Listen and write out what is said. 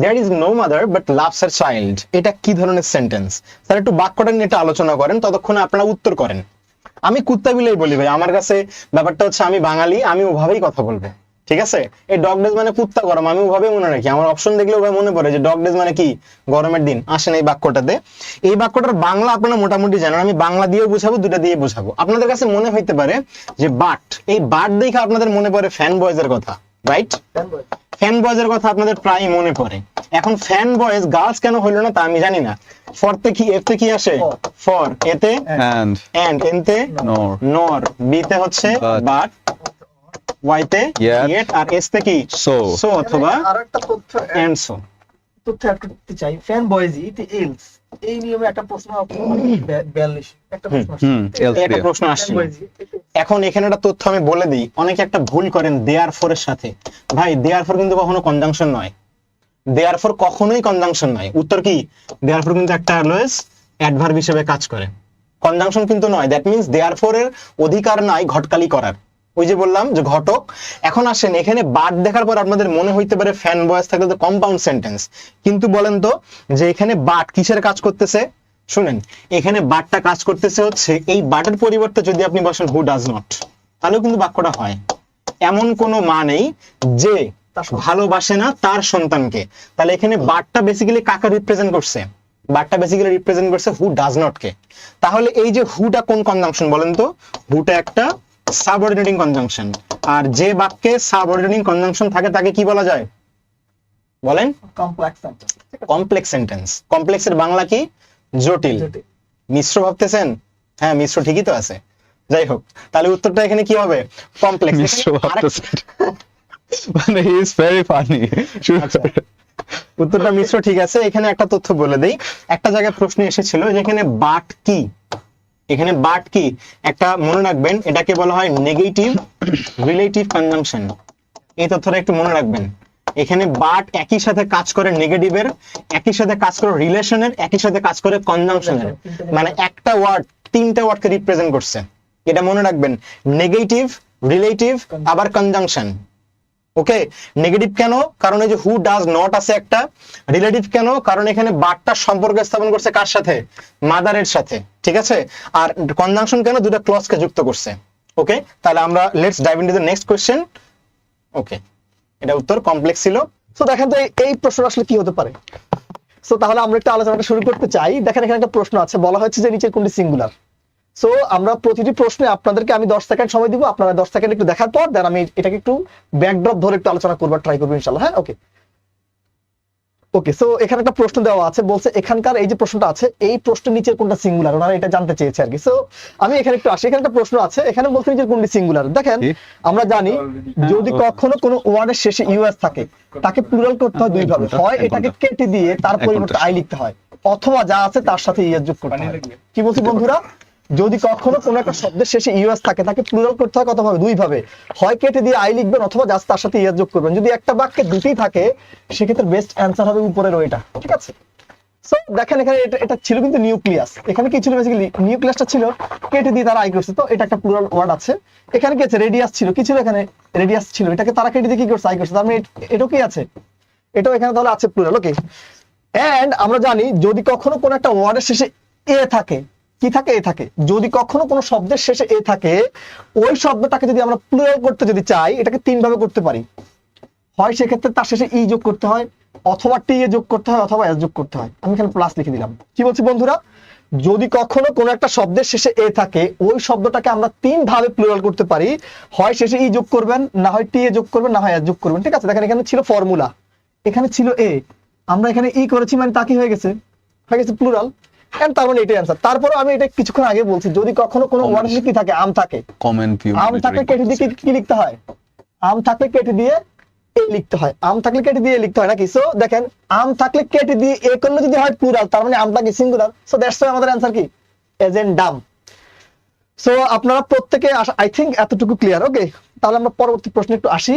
There is no mother but loves her child এটা কি ধরনের সেন্টেন্স স্যার একটু বাক্যটা নিয়ে এটা আলোচনা করেন ততক্ষণে আপনারা উত্তর করেন। আমি কুত্তা বিলেই বলি ভাই আমার কাছে ব্যাপারটা হচ্ছে আমি বাঙালি আমি ওভাবেই কথা বলব। ঠিক আছে? এই ডগ ডেজ মানে কুত্তা গরম আমি ওভাবে মনে রাখি। আমার অপশন দেখলে ওভাবে মনে পড়ে যে ডগ ডেজ মানে কি? গরমের দিন। আসেন এই বাক্যটাতে। এই বাক্যটার বাংলা আপনারা মোটামুটি জানেন আমি বাংলা দিয়েও বুঝাবো দুটা দিয়ে বুঝাবো। আপনাদের কাছে মনে হইতে পারে যে বাট এই বাট দেখে আপনাদের মনে পড়ে ফ্যান বয়েজের কথা রাইট ফ্যান বয়েজের কথা আপনাদের প্রায় মনে পড়ে। এখন ফ্যান বয়েজ গার্লস কেন হলো না তা আমি জানি না। ফরতে কি এতে কি আসে? ফর এতে এন্ড এন্ড এনতে নর নর বিতে হচ্ছে বাট ওয়াইতে তে? ইয়েট আর এসতে কি? সো সো অথবা আরেকটা তথ্য এন্ড সো তথ্য অ্যাড করতে চাই। ফ্যান বয়েজি ইট এলস এই নিয়মে একটা প্রশ্ন বিয়াল্লিশ। একটা প্রশ্ন আসছে। হুম, একটা প্রশ্ন আসছে এখন এখানে একটা তথ্য আমি বলে দিই। অনেকে একটা ভুল করেন দেয়ার ফোর এর সাথে। ভাই দেয়ার ফোর কিন্তু কখনো কনজাংশন নয়। দেয়ার ফোর কখনোই কনজাংশন নয়। উত্তর কি? দেয়ার ফোর কিন্তু একটা অলওয়েজ অ্যাডভার্ব হিসেবে কাজ করে। কনজাংশন কিন্তু নয়। দ্যাট মিন্স দেয়ার ফোর এর অধিকার নাই ঘটকালি করার। ওই যে বললাম যে ঘটক, এখন আসেন, এখানে বাদ দেখার পর আপনাদের মনে হইতে পারে ফ্যান বয়স থাকলে তো কম্পাউন্ড সেন্টেন্স কিন্তু বলেন তো যে এখানে বাট কিসের কাজ করতেছে? শুনেন, এখানে বাটটা কাজ করতেছে হচ্ছে এই বাটের পরিবর্তে যদি আপনি বসেন হু ডাজ নট তাহলেও কিন্তু বাক্যটা হয়। এমন কোনো মা নেই যে ভালোবাসে না তার সন্তানকে। তাহলে এখানে বাটটা বেসিক্যালি কাকে রিপ্রেজেন্ট করছে? বাটটা বেসিক্যালি রিপ্রেজেন্ট করছে হু ডাজ নট কে। তাহলে এই যে হুটা কোন কনজাংশন বলেন তো? হুটা একটা সাবঅর্ডিনেটিং কনজাংশন আর যে বাক্যে সাবঅর্ডিনেটিং কনজাংশন থাকে তাকে কি বলা যায়? বলেন। Complex sentence। কমপ্লেক্স সেন্টেন্স কমপ্লেক্সের বাংলা কি? জটিল। মিশ্র ভাবতেছেন? হ্যাঁ মিশ্র ঠিকই তো আছে। যাই হোক তাহলে উত্তরটা এখানে কি হবে? কমপ্লেক্স মিশ্র ভাবতেছেন। মানে হি ইজ ভেরি ফানি। উত্তরটা মিশ্র ঠিক আছে। এখানে একটা তথ্য বলে দেই। একটা জায়গায় প্রশ্ন এসেছিল যে এখানে বাট কি? এখানে বাট কি? একটা মনে রাখবেন, এটাকে বলা হয় নেগেটিভ রিলেটিভ কনজাংশন এই তথ্যটা একটু মনে রাখবেন। এখানে বাট একই সাথে কাজ করে নেগেটিভের একই সাথে কাজ করে রিলেশনের একই সাথে কাজ করে কনজাংশনের মানে একটা ওয়ার্ড তিনটা ওয়ার্ডকে রিপ্রেজেন্ট করছে। এটা মনে রাখবেন নেগেটিভ রিলেটিভ আবার কনজাংশন ওকে নেগেটিভ কেন? কারণ এই যে হু ডাজ নট আছে একটা। রিলেটিভ কেন? কারণ এখানে বাটটার সম্পর্ক স্থাপন করছে কার সাথে? মাদারের সাথে। ঠিক আছে? আর কনজাংশন কেন? দুটো ক্লজকে যুক্ত করছে। ওকে তাহলে আমরা let's dive into the next question okay এটা উত্তর কমপ্লেক্স ছিল। তো দেখেন তো এই- এই প্রশ্ন আসলে কি হতে পারে? সো তাহলে আমরা একটা আলোচনাটা শুরু করতে চাই। দেখেন এখানে একটা প্রশ্ন আছে। বলা হচ্ছে যে নিচের কোনটি সিঙ্গুলার সো আমরা প্রতিটি প্রশ্নে আপনাদেরকে আমি দশ সেকেন্ড সময় দিব আপনারা দশ সেকেন্ড একটু দেখার পর দেন আমি এটাকে একটু ব্যাকড্রপ ধরে একটু আলোচনা করবার ট্রাই করব ইনশাল্লাহ হ্যাঁ? ওকে ওকে সো এখানে একটা প্রশ্ন দেওয়া আছে বলছে এখানকার এই যে প্রশ্নটা আছে এই প্রশ্নের নিচের কোনটা সিঙ্গুলার ওনারা এটা জানতে চেয়েছে আর কি সো আমি এখানে একটু আসি এখানে একটা প্রশ্ন আছে এখানে বলছে নিচের কোনটি সিঙ্গুলার দেখেন আমরা জানি যদি কখনো কোনো ওয়ার্ডের শেষে ইউএস থাকে তাকে প্লুরাল করতে হয় দুই ভাবে হয় এটাকে কেটে দিয়ে তার পরিবর্তে। আই লিখতে হয় অথবা যা আছে তার সাথে ইএস যোগ করতে হয় কি বলছি বন্ধুরা? যদি কখনো কোনো একটা শব্দের শেষে ইউএস থাকে, তাকে প্লুরাল করতে হয় কত ভাবে দুই ভাবে হয় কেটে দিয়ে আই লিখবেন অথবা আছে তার সাথে ইএস যোগ করবেন। যদি একটা বাক্যে দুটোই থাকে, সেক্ষেত্রে বেস্ট অ্যান্সার হবে উপরের ওইটা। ঠিক আছে? সো দেখেন এখানে এটা এটা ছিল কিন্তু নিউক্লিয়াস এখানে কি ছিল বেসিক্যালি নিউক্লিয়াসটা ছিল কেটে দিয়ে তারা আই করছে। তো এটা একটা প্লুরাল ওয়ার্ড আছে। এখানে কি আছে? রেডিয়াস ছিল। কি ছিল এখানে? রেডিয়াস ছিল। এটাকে তারা কেটে দিয়ে কি করছে? আই করছে। তার মানে এটাও কি আছে? এটাও এখানে তাহলে আছে প্লুরাল ওকে এন্ড আমরা জানি যদি কখনো কোনো একটা ওয়ার্ডের শেষে এ থাকে কি থাকে? এ থাকে। যদি কখনো কোনো শব্দের শেষে এ থাকে, ওই শব্দটাকে যদি আমরা প্লুরাল করতে যদি চাই, এটাকে তিন ভাবে করতে পারি। হয় সেক্ষেত্রে তার শেষে ই যোগ করতে হয়, অথবা টি এ যোগ করতে হয়, অথবা এস যোগ করতে হয়। আমি এখানে প্লাস লিখে দিলাম। কি বলছি বন্ধুরা? যদি কখনো কোনো একটা শব্দের শেষে এ থাকে, ওই শব্দটাকে আমরা তিন ভাবে প্লুরাল করতে পারি। হয় শেষে ই যোগ করবেন, না হয় টি এ যোগ করবেন, না হয় এস যোগ করবেন। ঠিক আছে? দেখেন এখানে ছিল ফর্মুলা এখানে ছিল এ। আমরা এখানে ই করেছি মানে তা কি হয়ে গেছে? হয়ে গেছে প্লুরাল এন্ড তার মানে এটাই তারপরে আমি এটা কিছুক্ষণ আগে বলছি যদি কখনো কোনো ওয়ার্ড কি থাকে আম থাকে। কমেন্ট আম থাকলে কেটে দিয়ে কি- লিখতে হয়? আম থাকলে কেটে দিয়ে এ লিখতে হয়। আম থাকলে কেটে দিয়ে লিখতে হয় নাকি? সো দেখেন আম থাকলে কেটে দিয়ে এ করলে যদি হয় প্লুরাল তার মানে আমটা কি সিঙ্গুলার সো দ্যাটস আমাদের অ্যান্সার কি? এজেন্ট ডাম সো আপনারা প্রত্যেকে আই থিংক এতটুকু ক্লিয়ার ওকে তাহলে আমরা পরবর্তী প্রশ্নে একটু আসি।